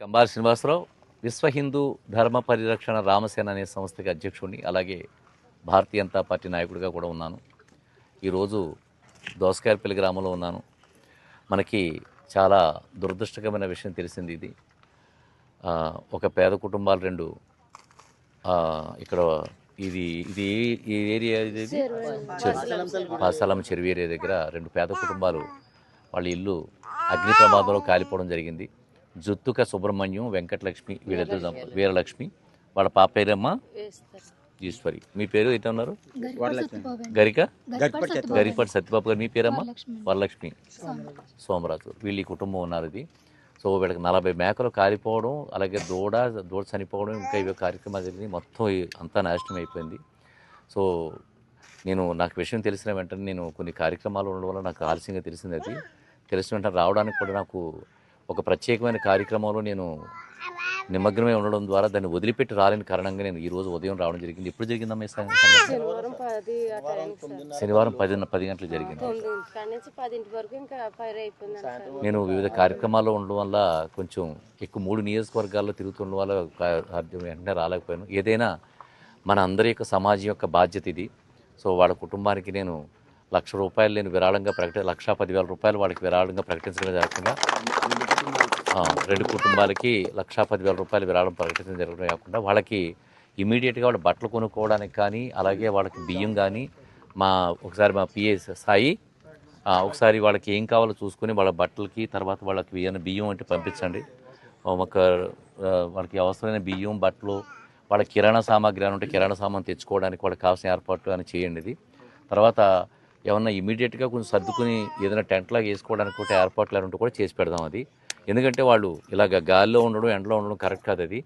కంబాల శ్రీనివాసరావు విశ్వ హిందూ ధర్మ పరిరక్షణ రామసేన అనే సంస్థకి అధ్యక్షుడిని అలాగే భారతీయ జనతా పార్టీ నాయకుడిగా కూడా ఉన్నాను. ఈరోజు దోసకాయపల్లి గ్రామంలో ఉన్నాను. మనకి చాలా దురదృష్టకరమైన విషయం తెలిసింది ఇది. ఒక పేద కుటుంబాలు రెండు ఇక్కడ ఇది ఇది ఈ ఏరియా ఇది? పాసాలం చెరువు ఏరియా దగ్గర రెండు పేద కుటుంబాలు వాళ్ళ ఇల్లు అగ్ని ప్రమాదంలో కాలిపోవడం జరిగింది. జుత్తుక సుబ్రహ్మణ్యం వెంకటలక్ష్మి వీళ్ళిద్దరు దంప- వీరలక్ష్మి. వాళ్ళ పాప పేరమ్మ? ఈశ్వరి. మీ పేరు ఏంటి ఉన్నారు గరిక? గరిపాటి సత్యబాబు. గారు మీ పేరమ్మ? వరలక్ష్మి. సోమరాజు. వీళ్ళు ఈ కుటుంబం ఉన్నారు ఇది సో వీళ్ళకి నలభై మేకలు కాలిపోవడం అలాగే దూడ దూడ చనిపోవడం ఇంకా ఇవే కార్యక్రమాలు జరిగింది మొత్తం అంతా నాశనం అయిపోయింది. సో నేను నాకు విషయం తెలిసిన వెంటనే నేను కొన్ని కార్యక్రమాలు ఉండడం వల్ల నాకు ఆలస్యంగా తెలిసింది అది. తెలిసిన వెంటనే రావడానికి కూడా నాకు ఒక ప్రత్యేకమైన కార్యక్రమంలో నేను నిమగ్నమై ఉండడం ద్వారా దాన్ని వదిలిపెట్టి రాలేని కారణంగా నేను ఈ రోజు ఉదయం రావడం జరిగింది. ఎప్పుడు జరిగిందమ్మా ఈ శనివారం పది పది పది గంటలకు జరిగింది. తొమ్మిది కాడి నుంచి పదింటి వరకు ఇంకా ఫైర్ అయిపోయింది సార్. నేను వివిధ కార్యక్రమాల్లో ఉండడం వల్ల కొంచెం ఎక్కువ మూడు నియోజకవర్గాల్లో తిరుగుతుండడం వల్ల వెంటనే రాలేకపోయాను. ఏదైనా మన అందరి యొక్క సమాజం యొక్క బాధ్యత ఇది. సో వాళ్ళ కుటుంబానికి నేను లక్ష రూపాయలు నేను విరాళంగా ప్రకటి లక్ష పదివేల రూపాయలు వాళ్ళకి విరాళంగా ప్రకటించడం జరగకుండా రెండు కుటుంబాలకి లక్షా పదివేల రూపాయలు విరాళం ప్రకటించడం జరగడం కాకుండా వాళ్ళకి ఇమీడియట్గా వాళ్ళ బట్టలు కొనుక్కోవడానికి కానీ అలాగే వాళ్ళకి బియ్యం కానీ మా ఒకసారి మా పిఏ సాయి ఒకసారి వాళ్ళకి ఏం కావాలో చూసుకొని వాళ్ళ బట్టలకి తర్వాత వాళ్ళకి ఏమైనా బియ్యం అంటే పంపించండి. ఒక వాళ్ళకి అవసరమైన బియ్యం బట్టలు వాళ్ళ కిరాణా సామాగ్రి అని ఉంటే కిరాణా సామాన్ తెచ్చుకోవడానికి వాళ్ళకి కావాల్సిన ఏర్పాట్లు అని చేయండి ఇది. తర్వాత ఏమన్నా ఇమీడియట్గా కొంచెం సర్దుకుని ఏదైనా టెంట్ లాగా వేసుకోవడానికి కూడా ఏర్పాట్లు అని కూడా చేసి పెడదాం అది. ఎందుకంటే వాళ్ళు ఇలాగ గాలిలో ఉండడం ఎండలో ఉండడం కరెక్ట్ కాదు అది.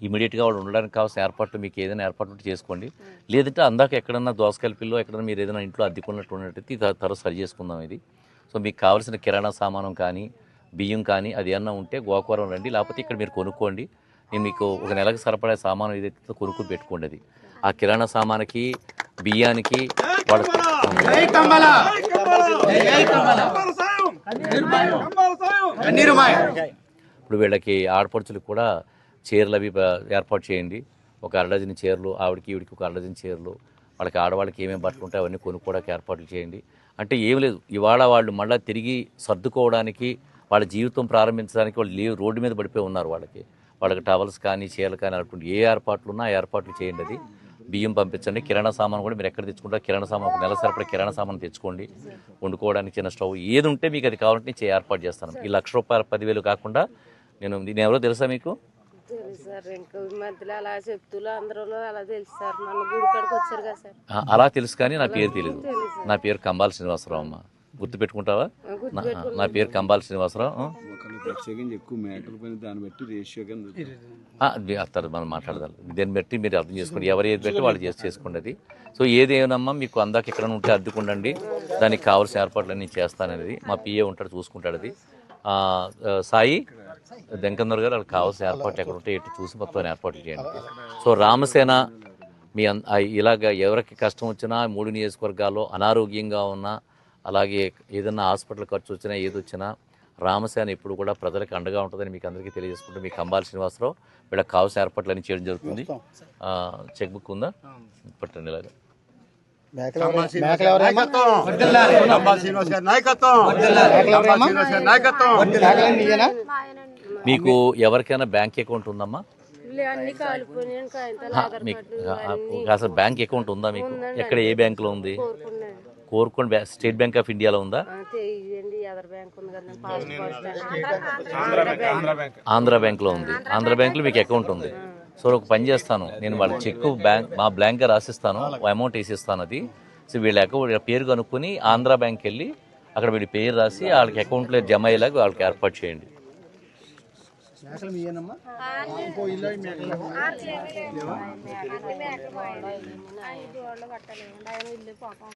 ఇమీడియట్గా వాళ్ళు ఉండడానికి కావాల్సిన ఏర్పాట్లు మీకు ఏదైనా ఏర్పాట్లు ఉంటే చేసుకోండి. లేదంటే అందాక ఎక్కడన్నా దోసకల్పిల్లో ఎక్కడన్నా మీరు ఏదైనా ఇంట్లో అద్దెకున్నట్టు ఉన్నట్టయితే తర్వాత సరి చేసుకుందాం ఇది. సో మీకు కావాల్సిన కిరాణా సామానం కానీ బియ్యం కానీ అది ఏమన్నా ఉంటే గోకవరం రండి. లేకపోతే ఇక్కడ మీరు కొనుక్కోండి. నేను మీకు ఒక నెలకు సరిపడే సామాను ఏదైతే కొనుక్కుని పెట్టుకోండి అది. ఆ కిరాణా సామానికి బియ్యానికి ఇప్పుడు వీళ్ళకి ఆడపడుచులకు కూడా చీరలు అవి ఏర్పాటు చేయండి. ఒక అరడజన్ చీరలు ఆవిడకి ఈవిడికి ఒక అరడజన్ చీరలు. వాళ్ళకి ఆడవాళ్ళకి ఏమేమి బట్టలు ఉంటాయో అవన్నీ కొనుక్కోవడానికి ఏర్పాట్లు చేయండి. అంటే ఏం లేదు ఇవాళ వాళ్ళు మళ్ళీ తిరిగి సర్దుకోవడానికి వాళ్ళ జీవితం ప్రారంభించడానికి వాళ్ళు లీవ్ రోడ్డు మీద పడిపోయి ఉన్నారు వాళ్ళకి. వాళ్ళకి టవల్స్ కానీ చీరలు కానీ అటువంటి ఏ ఏర్పాట్లు ఉన్నా ఆ ఏర్పాట్లు చేయండి అది. బియ్యం పంపించండి. కిరాణా సామాన్ కూడా మీరు ఎక్కడ తెచ్చుకుంటారో కిరాణా సామాన్ ఒక నెల సరిపడే కిరాణా సామాన్ తెచ్చుకోండి. వండుకోవడానికి చిన్న స్టవ్ ఏది ఉంటే మీకు అది కావాలంటే నేను ఏర్పాటు చేస్తాను. ఈ లక్ష రూపాయల పదివేలు కాకుండా నేను నేను ఎవరో తెలుసా మీకు? అలా తెలుసు కానీ నా పేరు తెలియదు నా పేరు కంబాల శ్రీనివాసరావు అమ్మ. గుర్తు పెట్టుకుంటావా నా నా పేరు కంబాల శ్రీనివాసరావు. అత్తారు మనం మాట్లాడదాం. దీన్ని బట్టి మీరు అర్థం చేసుకోండి. ఎవరు ఏది పెట్టి వాళ్ళు చేసి చేసుకోండి అది సో ఏదేనమ్మా మీకు అందాక ఎక్కడ ఉంటే అద్దుకుండండి. దానికి కావాల్సిన ఏర్పాట్లు నేను చేస్తాననేది. మా పిఏ ఉంటాడు చూసుకుంటాడు అది. సాయి వెంకన్నర్ గారు వాళ్ళకి కావాల్సిన ఏర్పాట్లు ఎక్కడ ఉంటే ఎటు చూసి మొత్తం ఏర్పాట్లు చేయండి. సో రామసేన మీ ఇలాగ ఎవరికి కష్టం వచ్చినా మూడు నియోజకవర్గాల్లో అనారోగ్యంగా ఉన్నా అలాగే ఏదైనా హాస్పిటల్ ఖర్చు వచ్చినా ఏది వచ్చినా రామసేన ఎప్పుడు కూడా ప్రజలకు అండగా ఉంటుందని మీకు అందరికీ తెలియజేసుకుంటూ మీ కంబాల శ్రీనివాసరావు వీళ్ళకి కావాల్సిన ఏర్పాట్లు అన్ని చేయడం జరుగుతుంది. చెక్ బుక్ ఉందా? పట్టండి ఇలాగా. మీకు ఎవరికైనా బ్యాంక్ అకౌంట్ ఉందమ్మా? లే, మీకు అసలు బ్యాంక్ అకౌంట్ ఉందా మీకు? ఎక్కడ ఏ బ్యాంకులో ఉంది? కోరుకున్నాను కోరుకోండి బ్యా- స్టేట్ బ్యాంక్ ఆఫ్ ఇండియాలో ఉందా ఆధార్ బ్యాంక్ బ్యాంక్లో ఉంది ఆంధ్ర బ్యాంక్లో మీకు అకౌంట్ ఉంది సో ఒక పని చేస్తాను నేను వాళ్ళ చెక్ బ్యాంక్ మా బ్లాంక్గా రాసిస్తాను అమౌంట్ వేసిస్తాను అది సో వీళ్ళ అకౌంట్ వీళ్ళ పేరు కనుక్కొని ఆంధ్ర బ్యాంక్ వెళ్ళి అక్కడ వీడి పేరు రాసి వాళ్ళకి అకౌంట్లో జమ అయ్యేలాగా వాళ్ళకి ఏర్పాటు చేయండి